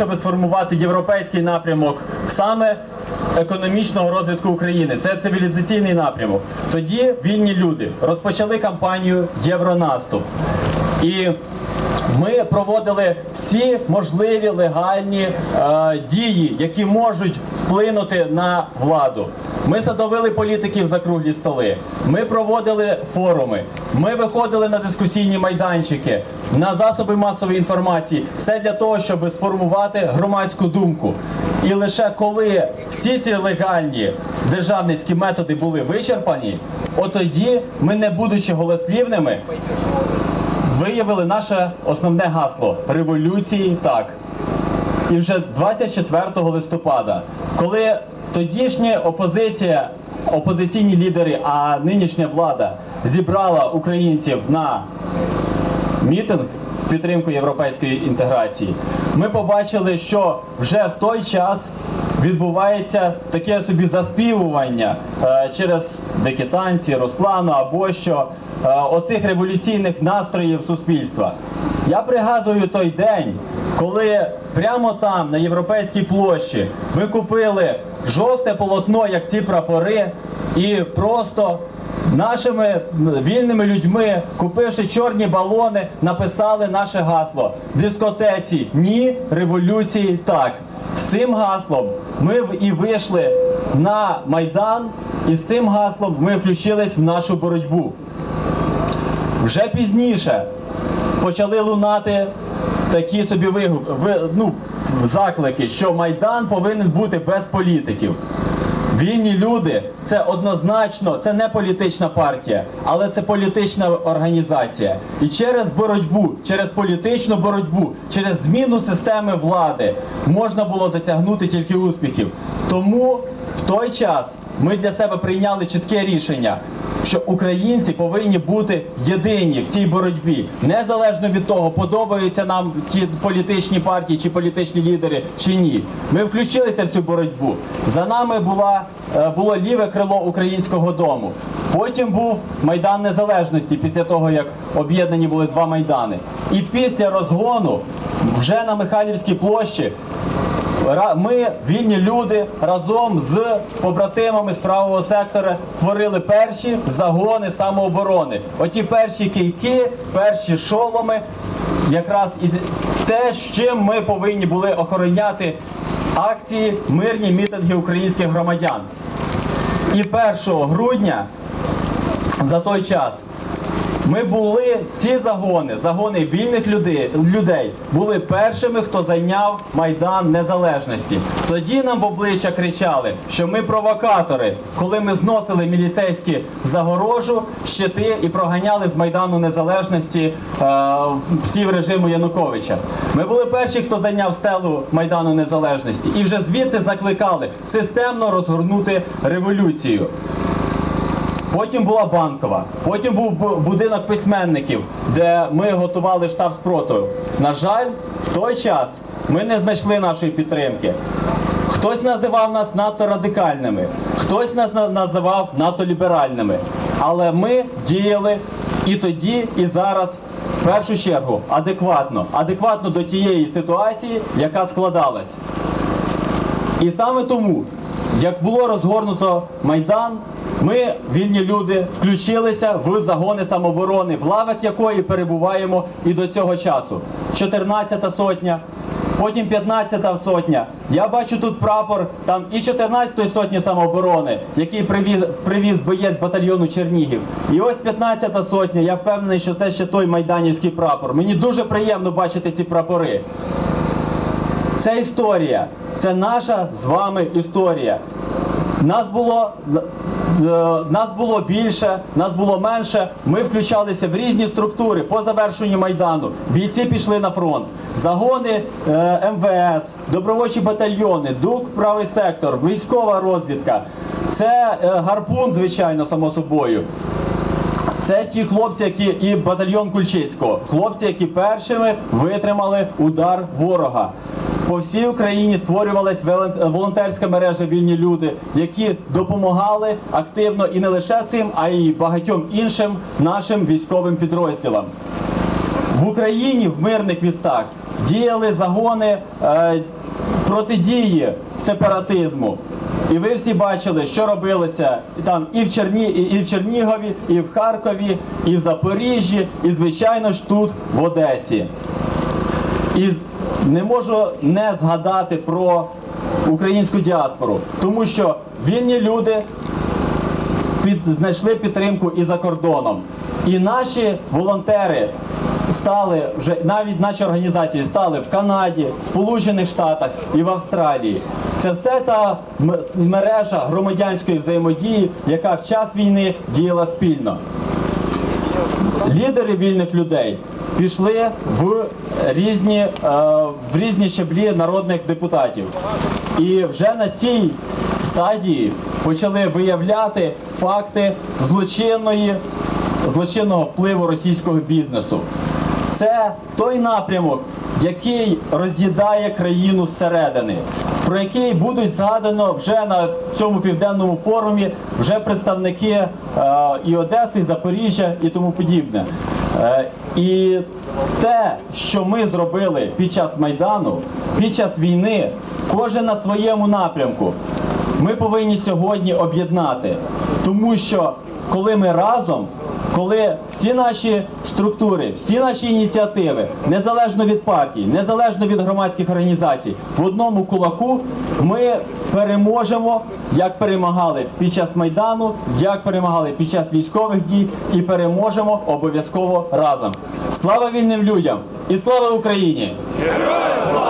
щоб сформувати європейський напрямок саме економічного розвитку України. Це цивілізаційний напрямок. Тоді вільні люди розпочали кампанію Євронаступ. І ми проводили всі можливі легальні е, дії, які можуть вплинути на владу. Ми садовили політиків за круглі столи. Ми проводили форуми. Ми виходили на дискусійні майданчики, на засоби масової інформації. Все для того, щоб сформувати громадську думку. І лише коли всі ці легальні державницькі методи були вичерпані, отоді ми, не будучи голослівними, виявили наше основне гасло революції так. І вже 24 листопада, коли тодішня опозиція, опозиційні лідери, а нинішня влада зібрала українців на мітинг в підтримку європейської інтеграції, ми побачили, що вже в той час відбувається таке собі заспівування е, через декітанці, Руслану або що е, оцих революційних настроїв суспільства. Я пригадую той день, коли прямо там, на європейській площі, ми купили жовте полотно, як ці прапори, і просто Нашими вільними людьми, купивши чорні балони, написали наше гасло дискотеці ні, революції так. З цим гаслом ми і вийшли на майдан, і з цим гаслом ми включились в нашу боротьбу. Вже пізніше почали лунати такі собі вигук, ну, заклики, що майдан повинен бути без політиків. Вільні люди це однозначно, це не політична партія, але це політична організація. І через боротьбу, через політичну боротьбу, через зміну системи влади можна було досягнути тільки успіхів. Тому в той час ми для себе прийняли чітке рішення, що українці повинні бути єдині в цій боротьбі, незалежно від того, подобаються нам ті політичні партії чи політичні лідери чи ні. Ми включилися в цю боротьбу. За нами була е, було ліве крило українського дому. Потім був майдан незалежності після того, як об'єднані були два майдани. І після розгону вже на Михайлівській площі Ми, вільні люди, разом з побратимами з правого сектора творили перші загони самооборони. Оті перші кийки, перші шоломи, якраз і те, з чим ми повинні були охороняти акції, мирні мітинги українських громадян. І 1 грудня за той час ми були ці загони, загони вільних людей, були першими, хто зайняв майдан незалежності. Тоді нам в обличчя кричали, що ми провокатори, коли ми зносили міліцейські загорожу, щити і проганяли з майдану незалежності е, всі в режиму Януковича. Ми були перші, хто зайняв стелу майдану незалежності, і вже звідти закликали системно розгорнути революцію. Потім була банкова, потім був будинок письменників, де ми готували штаб спротиву. На жаль, в той час ми не знайшли нашої підтримки. Хтось називав нас надто радикальними, хтось нас називав надто ліберальними. Але ми діяли і тоді, і зараз в першу чергу адекватно, адекватно до тієї ситуації, яка складалась. І саме тому, як було розгорнуто майдан, ми, вільні люди, включилися в загони самооборони, в лавах якої перебуваємо і до цього часу. 14-та сотня, потім 15-та сотня. Я бачу тут прапор там і 14-ї сотні самооборони, який привіз, привіз боєць батальйону Чернігів. І ось 15-та сотня. Я впевнений, що це ще той майданівський прапор. Мені дуже приємно бачити ці прапори. Це історія, це наша з вами історія. Нас було нас було більше, нас було менше. Ми включалися в різні структури по завершенню майдану. Бійці пішли на фронт, загони е, МВС, добровольчі батальйони, ДУК, правий сектор, військова розвідка. Це е, гарпун, звичайно, само собою. Це ті хлопці, які і батальйон Кульчицького, хлопці, які першими витримали удар ворога. По всій Україні створювалась волонтерська мережа вільні люди, які допомагали активно і не лише цим, а й багатьом іншим нашим військовим підрозділам. В Україні в мирних містах діяли загони е, протидії сепаратизму. І ви всі бачили, що робилося там і в Черні, і, в Чернігові, і в Харкові, і в Запоріжжі, і звичайно ж тут в Одесі. І не можу не згадати про українську діаспору, тому що вільні люди під, знайшли підтримку і за кордоном. І наші волонтери стали вже навіть наші організації стали в Канаді, в Сполучених Штатах і в Австралії. Це все та мережа громадянської взаємодії, яка в час війни діяла спільно. Лідери вільних людей пішли в різні, е, в різні щаблі народних депутатів. І вже на цій стадії почали виявляти факти злочинної, злочинного впливу російського бізнесу. Це той напрямок, який роз'їдає країну зсередини, про який будуть згадано вже на цьому південному форумі вже представники е, і Одеси, і Запоріжжя і тому подібне. Е, і те, що ми зробили під час майдану, під час війни, кожен на своєму напрямку, ми повинні сьогодні об'єднати, тому що коли ми разом коли всі наші структури, всі наші ініціативи, незалежно від партій, незалежно від громадських організацій, в одному кулаку ми переможемо, як перемагали під час майдану, як перемагали під час військових дій, і переможемо обов'язково разом. Слава вільним людям і слава Україні! Героям слава!